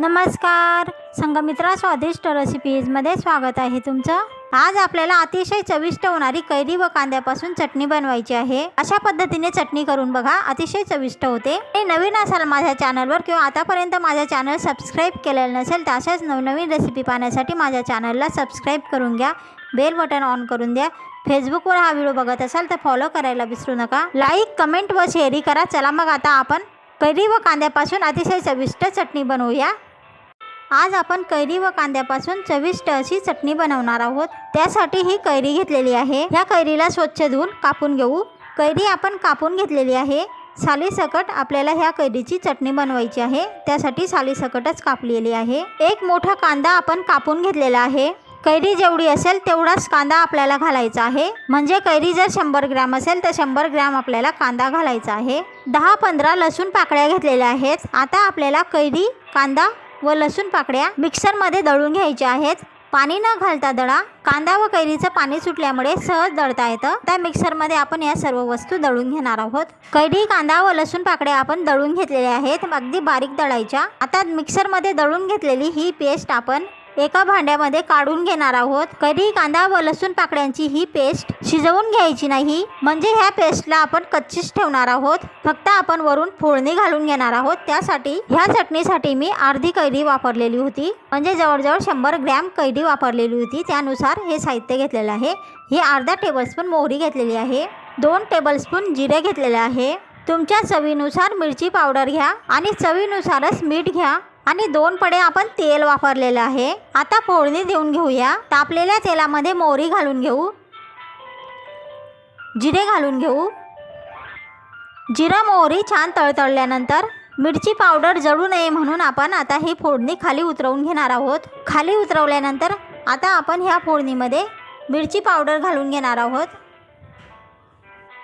नमस्कार. संगमित्रा स्वादिष्ट रेसिपीजमध्ये स्वागत आहे तुमचं. आज आपल्याला अतिशय चविष्ट होणारी कैरी व कांद्यापासून चटणी बनवायची आहे. अशा पद्धतीने चटणी करून बघा अतिशय चविष्ट होते. आणि नवीन असाल माझ्या चॅनलवर किंवा आतापर्यंत माझ्या चॅनल सबस्क्राईब केलेलं नसेल तर अशाच नवनवीन रेसिपी पाहण्यासाठी माझ्या चॅनलला सबस्क्राईब करून घ्या. बेल बटन ऑन करून द्या. फेसबुकवर हा व्हिडिओ बघत असाल तर फॉलो करायला विसरू नका. लाईक कमेंट व शेअरी करा. चला मग आता आपण कैरी व कांद्यापासून अतिशय चविष्ट चटणी बनवूया. आज आपण कैरी व कांद्यापासून चविष्ट अशी चटणी बनवणार आहोत. त्यासाठी ही कैरी घेतलेली आहे. ह्या कैरीला स्वच्छ धुवून कापून घेऊ. कैरी आपण कापून घेतलेली आहे. सालीसकट आपल्याला ह्या कैरीची चटणी बनवायची आहे. त्यासाठी सालीसकटच कापलेली आहे. एक मोठा कांदा आपण कापून घेतलेला आहे. कैरी जेवढी असेल तेवढाच कांदा आपल्याला घालायचा आहे. म्हणजे कैरी जर शंभर ग्रॅम असेल तर शंभर ग्रॅम आपल्याला कांदा घालायचा आहे. दहा पंधरा लसूण पाकळ्या घेतलेल्या आहेत. आता आपल्याला कैरी कांदा व लसूण पाकळ्या मिक्सरमध्ये दळून घ्यायच्या आहेत. पाणी न घालता दळा. कांदा व कैरीचं पाणी सुटल्यामुळे सहज दळता येतं. त्या मिक्सरमध्ये आपण या सर्व वस्तू दळून घेणार आहोत. कैरी कांदा व लसूण पाकळ्या आपण दळून घेतलेल्या आहेत. अगदी बारीक दळायच्या. आता मिक्सरमध्ये दळून घेतलेली ही पेस्ट आपण एका भांड्यामध्ये काढून घेणार आहोत. कधी कांदा व लसूण पाकळ्यांची ही पेस्ट शिजवून घ्यायची नाही. म्हणजे ह्या पेस्टला आपण कच्चीच ठेवणार आहोत. फक्त आपण वरून फोडणी घालून घेणार आहोत. त्यासाठी ह्या चटणीसाठी मी अर्धी कैरी वापरलेली होती. म्हणजे जवळजवळ शंभर ग्रॅम कैरी वापरलेली होती. त्यानुसार हे साहित्य घेतलेलं आहे. ही अर्धा टेबलस्पून मोहरी घेतलेली आहे. दोन टेबलस्पून जिरे घेतलेले आहे. तुमच्या चवीनुसार मिरची पावडर घ्या आणि चवीनुसारच मीठ घ्या. आणि दोन पडे आपण तेल वापरलेलं आहे. आता फोडणी देऊन घेऊया. तापलेल्या तेलामध्ये मोहरी घालून घेऊ. जिरे घालून घेऊ. जिरा मोहरी छान तळतळल्यानंतर मिरची पावडर जळू नये म्हणून आपण आता ही फोडणी खाली उतरवून घेणार आहोत. खाली उतरवल्यानंतर आता आपण ह्या फोडणीमध्ये मिरची पावडर घालून घेणार आहोत.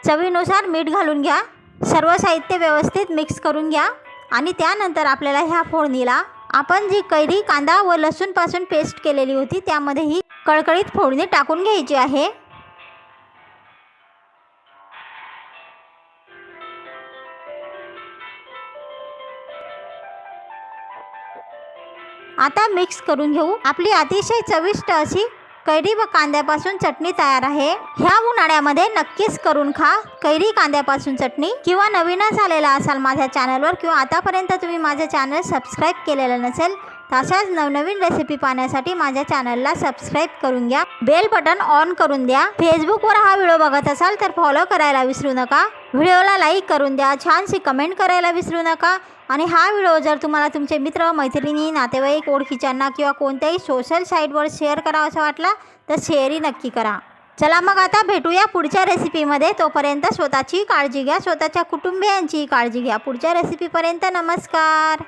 चवीनुसार मीठ घालून घ्या. सर्व साहित्य व्यवस्थित मिक्स करून घ्या. आणि त्यानंतर आपल्याला ह्या फोडणीला आपण जी कैरी कांदा व लसूणपासून पेस्ट केलेली होती त्यामध्ये ही कळकळीत फोडणी टाकून घ्यायची आहे. आता मिक्स करून घेऊ. आपली अतिशय चविष्ट अशी कैरी व कांद्यापासून चटणी तयार आहे. ह्या उन्हाळ्यामध्ये नक्कीच करून खा. कैरी कांद्यापासून चटणी किंवा नवीनच आलेला असाल माझ्या चॅनलवर किंवा आतापर्यंत तुम्ही माझं चॅनल सबस्क्राईब केलेलं नसेल तशाच नवनवीन रेसिपी पाहण्यासाठी माझ्या चॅनलला सबस्क्राईब करून घ्या. बेल बटन ऑन करून द्या. फेसबुकवर हा व्हिडिओ बघत असाल तर फॉलो करायला विसरू नका. व्हिडिओला लाईक करून द्या. छानशी कमेंट करायला विसरू नका. आणि हा व्हिडिओ जर तुम्हाला तुमचे मित्र मैत्रिणी नातेवाईक ओळखीच्यांना किंवा कोणत्याही सोशल साईटवर शेअर करावं वाटला तर शेअरही नक्की करा. चला मग आता भेटूया पुढच्या रेसिपीमध्ये तोपर्यंत स्वतःची काळजी घ्या. स्वतःच्या कुटुंबियांची काळजी घ्या. पुढच्या रेसिपीपर्यंत नमस्कार.